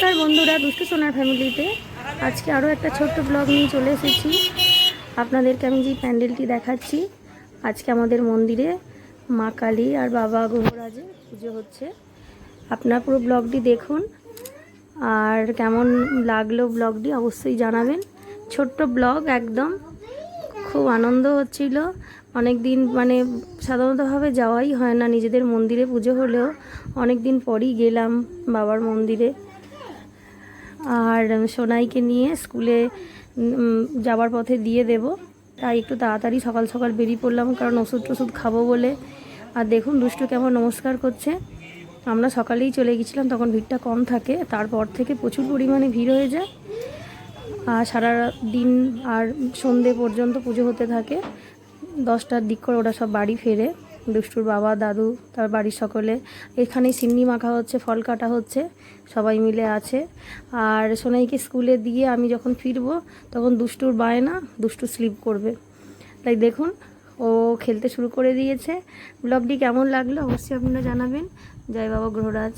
নমস্কার বন্ধুরা, দুষ্টু সোনার ফ্যামিলিতে আজকে আরও একটা ছোট্ট ব্লগ নিয়ে চলে এসেছি। আপনাদেরকে আমি যে প্যান্ডেলটি দেখাচ্ছি, আজকে আমাদের মন্দিরে মা কালী আর বাবা গহরাজের পুজো হচ্ছে। আপনার পুরো ব্লগটি দেখুন। আর কেমন লাগল ব্লগটি অবশ্যই জানাবেন। ছোট্ট ব্লগ একদম খুব আনন্দ হচ্ছিল। অনেক দিন মানে সাধারণতভাবে যাওয়াই হয় না নিজেদের মন্দিরে পুজো হলেও। অনেক দিন পরই গেলাম বাবার মন্দিরে। আর সোনাইকে নিয়ে স্কুলে যাওয়ার পথে দিয়ে দেব। তাই একটু তাড়াতাড়ি সকাল সকাল বেরিয়ে পড়লাম, কারণ ওষুধ টষুধ খাব বলে। আর দেখুন, দুষ্টু কেমন নমস্কার করছে। আমরা সকালেই চলে গেছিলাম, তখন ভিড়টা কম থাকে। তারপর থেকে প্রচুর পরিমাণে ভিড় হয়ে যায়। আর সারা দিন আর সন্ধে পর্যন্ত পুজো হতে থাকে। দশটার দিক করে ওরা সব বাড়ি ফেরে। দুষ্টুর বাবা, দাদু, তার বাড়ির সকলে। এখানেই সিন্নি মাখা হচ্ছে, ফল কাটা হচ্ছে, সবাই মিলে আছে। আর সোনাইকে স্কুলে দিয়ে আমি যখন ফিরবো, তখন দুষ্টুর বায়না দুষ্টু স্লিপ করবে। তাই দেখুন, ও খেলতে শুরু করে দিয়েছে। ব্লগটি কেমন লাগল অবশ্যই আপনারা জানাবেন। জয় বাবা, গ্রহরাজ।